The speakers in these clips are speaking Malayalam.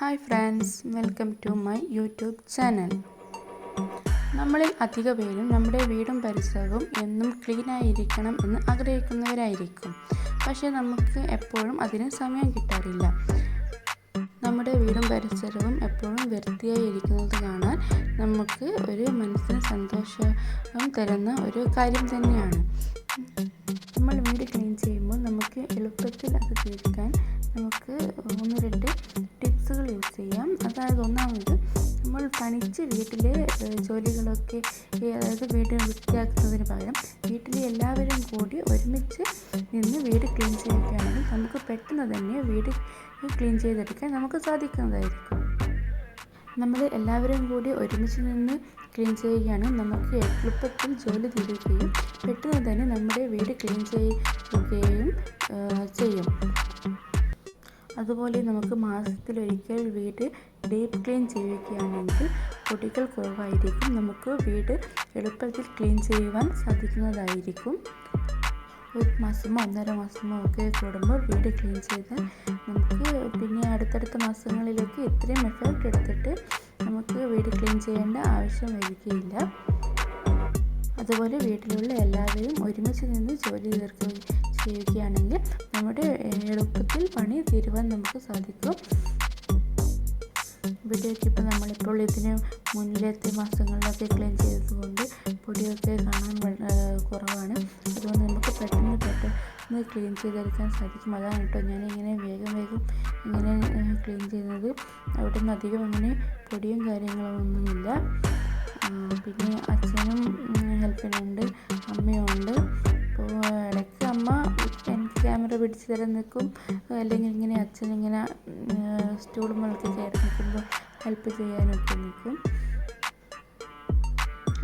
Hi friends welcome to my YouTube channel നമ്മളിൽ അധിക പേരും നമ്മുടെ വീടും പരിസരവും എന്നും ക്ലീൻ ആയിരിക്കണം എന്ന് ആഗ്രഹിക്കുന്നവരായിരിക്കും. പക്ഷേ നമുക്ക് എപ്പോഴും അതിന് സമയം കിട്ടാറില്ല. നമ്മുടെ വീടും പരിസരവും എപ്പോഴും വൃത്തിയായി ഇരിക്കുന്നത് കാണാൻ നമുക്ക് ഒരു മനസ്സിന് സന്തോഷം തരുന്ന ഒരു കാര്യം തന്നെയാണ്. നമ്മൾ വീട് ക്ലീൻ ചെയ്യുമ്പോൾ നമുക്ക് എളുപ്പത്തിൽ അത് തീർക്കാൻ നമുക്ക് ഒന്ന് യൂസ് ചെയ്യാം. അതായത് ഒന്നാമത് നമ്മൾ പണിച്ച് വീട്ടിലെ ജോലികളൊക്കെ അതായത് വീട് വൃത്തിയാക്കുന്നതിന് പകരം വീട്ടിലെ എല്ലാവരും കൂടി ഒരുമിച്ച് നിന്ന് വീട് ക്ലീൻ ചെയ്യുകയാണെങ്കിൽ നമുക്ക് പെട്ടെന്ന് തന്നെ വീട് ക്ലീൻ ചെയ്തെടുക്കാൻ നമുക്ക് സാധിക്കുന്നതായിരിക്കും. നമ്മൾ എല്ലാവരും കൂടി ഒരുമിച്ച് നിന്ന് ക്ലീൻ ചെയ്യുകയാണ് നമുക്ക് എളുപ്പത്തിൽ ജോലി തീരുകയും പെട്ടെന്ന് തന്നെ നമ്മുടെ വീട് ക്ലീൻ ചെയ്യുകയും ചെയ്യും. അതുപോലെ നമുക്ക് മാസത്തിലൊരിക്കൽ വീട് ഡീപ്പ് ക്ലീൻ ചെയ്യുകയാണെങ്കിൽ പൊടികൾ കുറവായിരിക്കും. നമുക്ക് വീട് എളുപ്പത്തിൽ ക്ലീൻ ചെയ്യുവാൻ സാധിക്കുന്നതായിരിക്കും. ഒരു മാസമോ ഒന്നര മാസമോ ഒക്കെ കൂടുമ്പോൾ വീട് ക്ലീൻ ചെയ്താൽ നമുക്ക് പിന്നെ അടുത്തടുത്ത മാസങ്ങളിലേക്ക് ഇത്രയും എഫേർട്ട് എടുത്തിട്ട് നമുക്ക് വീട് ക്ലീൻ ചെയ്യേണ്ട ആവശ്യം വരികയില്ല. അതുപോലെ വീട്ടിലുള്ള എല്ലാവരും ഒരുമിച്ച് നിന്ന് ജോലി തീർക്കുകയും ചെയ്യുകയാണെങ്കിൽ നമ്മുടെ എളുപ്പത്തിൽ പണി തീരുവാൻ നമുക്ക് സാധിക്കും. ഇവിടെയൊക്കെ ഇപ്പോൾ നമ്മളിപ്പോൾ ഇതിന് മുന്നിലത്തെ മാസങ്ങളിലൊക്കെ ക്ലീൻ ചെയ്തതുകൊണ്ട് പൊടിയൊക്കെ കാണാൻ കുറവാണ്. അതുകൊണ്ട് നമുക്ക് പെട്ടെന്ന് പെട്ടെന്ന് ക്ലീൻ ചെയ്തെടുക്കാൻ സാധിക്കും. അതാണ് കേട്ടോ ഞാനിങ്ങനെ വേഗം വേഗം ഇങ്ങനെ ക്ലീൻ ചെയ്യുന്നത്. അവിടെ നിന്ന് അധികം അങ്ങനെ പൊടിയും കാര്യങ്ങളൊന്നുമില്ല. പിന്നെ അച്ഛനും ഹെൽപ്പിനുണ്ട് അമ്മയും ഉണ്ട് അപ്പോൾ പിടിച്ച് തരാൻ നിൽക്കും അല്ലെങ്കിൽ ഇങ്ങനെ അച്ഛൻ ഇങ്ങനെ സ്റ്റൂൾ മുകളിൽ കയറി നിൽക്കുമ്പോൾ ഹെൽപ്പ് ചെയ്യാനൊക്കെ നിൽക്കും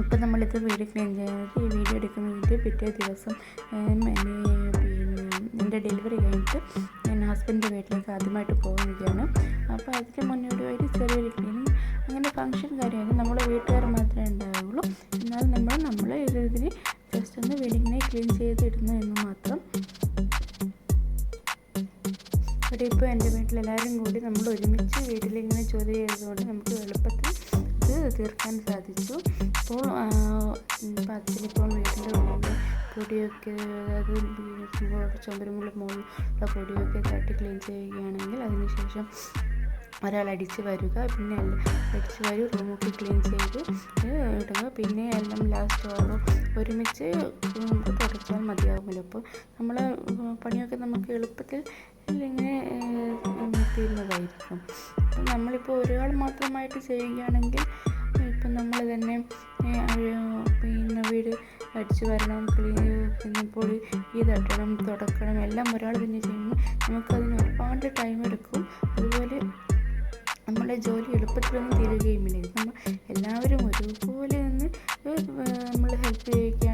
ഇപ്പം നമ്മളിത് വീഡിയോ ക്ലീൻ ചെയ്യുന്നത് ഈ വീഡിയോ എടുക്കുന്നതിന്റെ പിറ്റേ ദിവസം പിന്നെ എന്റെ ഡെലിവറി കഴിഞ്ഞിട്ട് ഞാൻ ഹസ്ബൻഡിന്റെ വീട്ടിലേക്ക് ആദ്യമായിട്ട് പോകുകയാണ് അപ്പോൾ അതിന് മുന്നോടിയായിട്ട് ചെറിയൊരു ക്ലീനിങ് അങ്ങനെ ഫങ്ഷൻ കാര്യമാണ് നമ്മൾ വീട്ടുകാർ മാത്രമേ ഉണ്ടാവുള്ളൂ. എന്നാൽ നമ്മൾ നമ്മൾ ഇതിന് ജസ്റ്റ് ഒന്ന് വീടിങ്ങനെ ക്ലീൻ ചെയ്തിടുന്നു എന്ന് മാത്രം ഇവിടെ ഇപ്പോൾ എന്റെ വീട്ടിലെല്ലാവരും കൂടി നമ്മൾ ഒരുമിച്ച് വീട്ടിലിങ്ങനെ ജോലി ചെയ്തതുകൊണ്ട് നമുക്ക് എളുപ്പത്തിൽ ഇത് തീർക്കാൻ സാധിച്ചു. ഇപ്പോൾ ഇപ്പം അച്ഛനിപ്പോൾ വീട്ടിന്റെ ഉള്ളിൽ പൊടിയൊക്കെ അതായത് ചുമരുമുള്ള മുകളിലുള്ള പൊടിയൊക്കെ തട്ടി ക്ലീൻ ചെയ്യുകയാണെങ്കിൽ അതിനുശേഷം ഒരാൾ അടിച്ച് വരിക പിന്നെ അടിച്ച് വരും റൂമൊക്കെ ക്ലീൻ ചെയ്ത് ഇടുക. പിന്നെ എല്ലാം ലാസ്റ്റ് ഓരോ ഒരുമിച്ച് നമുക്ക് തുടച്ചാൽ മതിയാകുമല്ലോ അപ്പോൾ നമ്മൾ പണിയൊക്കെ നമുക്ക് എളുപ്പത്തിൽ ഇങ്ങനെ തീരുന്നതായിരിക്കും അപ്പം നമ്മളിപ്പോൾ ഒരാൾ മാത്രമായിട്ട് ചെയ്യുകയാണെങ്കിൽ ഇപ്പം നമ്മൾ തന്നെ പിന്നെ വീട് അടിച്ചു വരണം ക്ലീൻ പിന്നെ പൊടി ഈ തട്ടണം തുടക്കണം എല്ലാം ഒരാൾ തന്നെ ചെയ്യുമ്പോൾ നമുക്കതിന് ഒരുപാട് ടൈം എടുക്കും. അതുപോലെ നമ്മുടെ ജോലി എളുപ്പത്തിലൊന്നും തീരുകയുമില്ല. ഇത് നമ്മൾ എല്ലാവരും ഒരുപോലെ നിന്ന് നമ്മൾ ഹെൽപ്പ് ചെയ്യുകയാണെങ്കിൽ നം-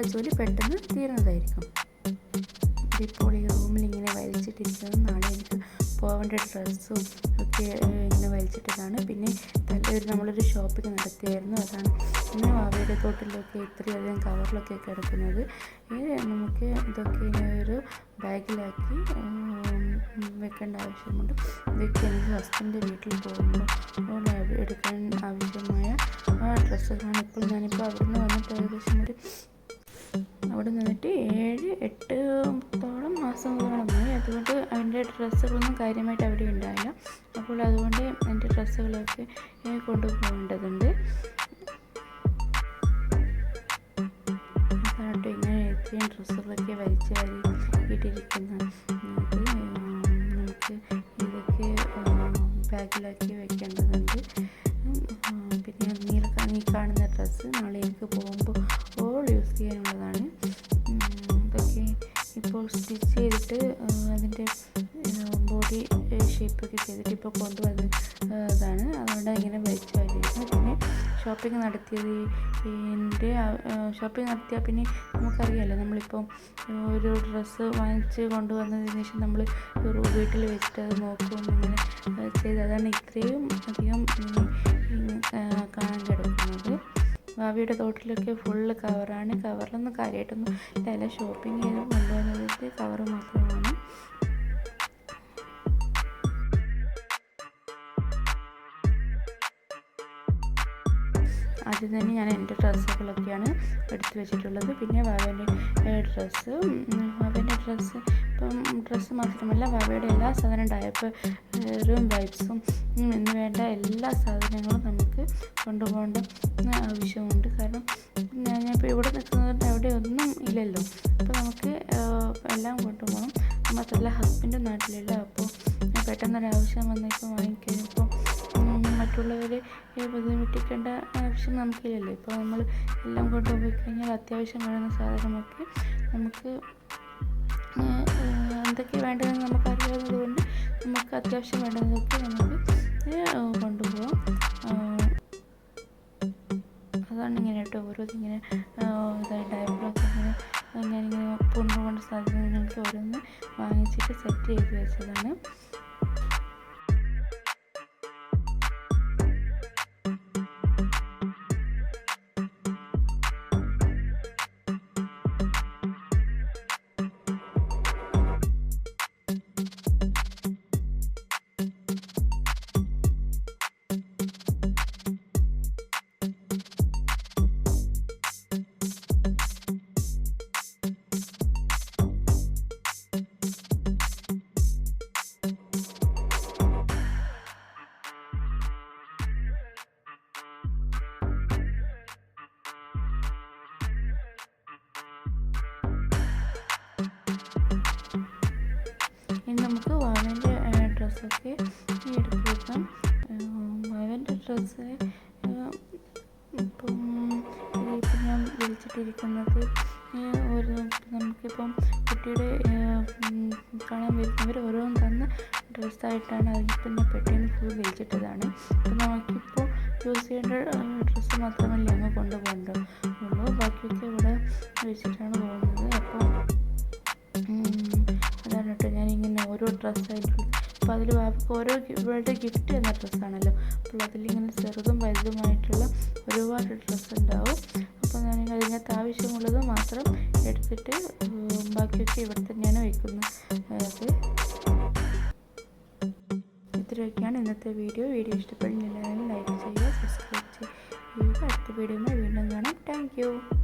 നമ്മുടെ ജോലി പെട്ടെന്ന് തീരുന്നതായിരിക്കും ഇപ്പോൾ ഈ റൂമിൽ ഇങ്ങനെ വലിച്ചിട്ടിരിക്കുന്നത് നാളെ എനിക്ക് പോകേണ്ട ഡ്രസ്സും ഒക്കെ ഇങ്ങനെ വലിച്ചിട്ടതാണ്. പിന്നെ തലൊരു നമ്മളൊരു ഷോപ്പിംഗ് നടത്തിയായിരുന്നു. അതാണ് പിന്നെ വാവയുടെ തോട്ടിലൊക്കെ ഇത്രയധികം കവറിലൊക്കെ കിടക്കുന്നത്. നമുക്ക് ഇതൊക്കെ ഇങ്ങനെ ഒരു ബാഗിലാക്കി വെക്കേണ്ട ആവശ്യമുണ്ട്. ഇതൊക്കെ എനിക്ക് ഹസ്ബൻഡിന്റെ വീട്ടിൽ പോകുമ്പോൾ എടുക്കാൻ ആവശ്യമായ ഡ്രസ്സുകളാണ് ഇപ്പോൾ ഞാനിപ്പോൾ അവിടുന്ന് വന്നിട്ട് ഏകദേശം ഒരു ഏഴ് എട്ടോളം മാസങ്ങളോളമായി അതുകൊണ്ട് അതിന്റെ ഡ്രസ്സുകളൊന്നും കാര്യമായിട്ട് അവിടെ ഉണ്ടായില്ല. അപ്പോൾ അതുകൊണ്ട് എന്റെ ഡ്രസ്സുകളൊക്കെ കൊണ്ടുപോകേണ്ടതുണ്ട്. അതാണ് ഇങ്ങനെ ഇത്രയും ഡ്രസ്സുകളൊക്കെ വലിച്ച് ഇട്ടിരിക്കുന്നത് നമുക്ക് ഇതൊക്കെ ബാഗിലാക്കി വെക്കേണ്ടതുണ്ട്. ഉം, പിന്നെ നീല ഈ കാണുന്ന ഡ്രസ്സ് നാളെ എനിക്ക് പോകുമ്പോൾ ഓൾ യൂസ് ചെയ്യാനുള്ളതാണ്. ഷേപ്പൊക്കെ ചെയ്തിട്ട് ഇപ്പോൾ കൊണ്ടുവന്ന് ഇതാണ്. അതുകൊണ്ട് ഇങ്ങനെ വെച്ച് വരുന്നത് പിന്നെ ഷോപ്പിംഗ് നടത്തിയത് എന്റെ ഷോപ്പിംഗ് നടത്തിയാൽ പിന്നെ നമുക്കറിയാമല്ലോ നമ്മളിപ്പം ഒരു ഡ്രസ്സ് വാങ്ങിച്ച് കൊണ്ടുവന്നതിന് ശേഷം നമ്മൾ വീട്ടിൽ വെച്ചിട്ട് അത് നോക്കും അങ്ങനെ ചെയ്ത് അതാണ് ഇത്രയും അധികം കാണാൻ കിടക്കുന്നത്. ഭാവിയുടെ തോട്ടിലൊക്കെ ഫുള്ള് കവറാണ് കവറിലൊന്നും കാര്യമായിട്ടൊന്നും ഇല്ല. ഷോപ്പിംഗ് ചെയ്ത് കൊണ്ടുവന്നതിന്റെ കവറ് മാത്രമാണ് ആദ്യം തന്നെ ഞാൻ എന്റെ ഡ്രസ്സുകളൊക്കെയാണ് എടുത്തു വെച്ചിട്ടുള്ളത്. പിന്നെ വാവേന്റെ ഡ്രസ്സ് വാവേന്റെ ഡ്രസ്സ് ഇപ്പം ഡ്രസ്സ് മാത്രമല്ല വാവയുടെ എല്ലാ സാധനം ഡയപ്പറും വൈപ്സും എന്ന് വേണ്ട എല്ലാ സാധനങ്ങളും നമുക്ക് കൊണ്ടുപോകേണ്ട ആവശ്യമുണ്ട്. കാരണം ഞാൻ ഞാനിപ്പോൾ ഇവിടെ നിൽക്കുന്നത് അവിടെ ഒന്നും ഇല്ലല്ലോ. അപ്പോൾ നമുക്ക് എല്ലാം കൊണ്ടുപോകണം. മാത്രമല്ല ഹസ്ബൻഡ് നാട്ടിലില്ല അപ്പോൾ പെട്ടെന്നൊരാവശ്യം വന്നപ്പോൾ വാങ്ങിക്കഴിഞ്ഞപ്പോൾ മറ്റുള്ളവരെ ബുദ്ധിമുട്ടിക്കേണ്ട ആവശ്യം നമുക്കില്ലല്ലോ. ഇപ്പോൾ നമ്മൾ എല്ലാം കൊണ്ടുപോയി കഴിഞ്ഞാൽ അത്യാവശ്യം വരുന്ന സാധനമൊക്കെ നമുക്ക് എന്തൊക്കെ വേണ്ടതെന്ന് നമുക്കറിയാവുന്നത് കൊണ്ട് നമുക്ക് അത്യാവശ്യം വേണ്ടതൊക്കെ നമുക്ക് കൊണ്ടുപോകാം അതാണ് ഇങ്ങനെ കേട്ടോ. ഓരോ ഇങ്ങനെ ഇതായിട്ടായപ്പോഴൊക്കെ ഇങ്ങനെ ഞാനിങ്ങനെ കൊണ്ടുപോകേണ്ട സാധനങ്ങൾക്ക് ഓരോന്ന് വാങ്ങിച്ചിട്ട് സെറ്റ് ചെയ്ത് വെച്ചതാണ്. നമുക്ക് വാവന്റെ ഡ്രസ്സൊക്കെ എടുത്ത് വെക്കാം വാവന്റെ ഡ്രസ്സ് ഇപ്പം ഇപ്പം ഞാൻ വിളിച്ചിട്ടിരിക്കുന്നത് ഒരു നമുക്കിപ്പം കുട്ടിയുടെ കാണാൻ വരുന്നവർ ഓരോന്നും തന്ന ഡ്രസ്സായിട്ടാണ് അതിൽ തന്നെ പെട്ടെന്ന് ഫുൾ വെച്ചിട്ടതാണ് അപ്പോൾ നമുക്കിപ്പോൾ യൂസ് ചെയ്യേണ്ട ഡ്രസ്സ് മാത്രമല്ല അങ്ങ് കൊണ്ടുപോകേണ്ടതുള്ളൂ ബാക്കിയൊക്കെ ഇവിടെ വെച്ചിട്ടാണ് പോകുന്നത്. അപ്പോൾ അതാണ് കേട്ടോ. ഞാനിങ്ങനെ ഓരോ ഡ്രസ്സായിട്ട് അപ്പോൾ അതിൽ വാപ്പക്ക് ഓരോ ഇവരുടെ ഗിഫ്റ്റ് എന്ന ഡ്രസ്സാണല്ലോ അപ്പോൾ അതിലിങ്ങനെ ചെറുതും വലുതുമായിട്ടുള്ള ഒരുപാട് ഡ്രസ്സ് ഉണ്ടാവും. അപ്പോൾ ഞാൻ അതിനകത്ത് ആവശ്യമുള്ളത് മാത്രം എടുത്തിട്ട് ബാക്കിയൊക്കെ ഇവിടെ തന്നെയാണ് വയ്ക്കുന്നത് ഇത്രയൊക്കെയാണ് ഇന്നത്തെ വീഡിയോ. വീഡിയോ ഇഷ്ടപ്പെടുന്നില്ലെങ്കിൽ ലൈക്ക് ചെയ്യുക സബ്സ്ക്രൈബ് ചെയ്യുക. അടുത്ത വീഡിയോ വീണ്ടും കാണാം. താങ്ക്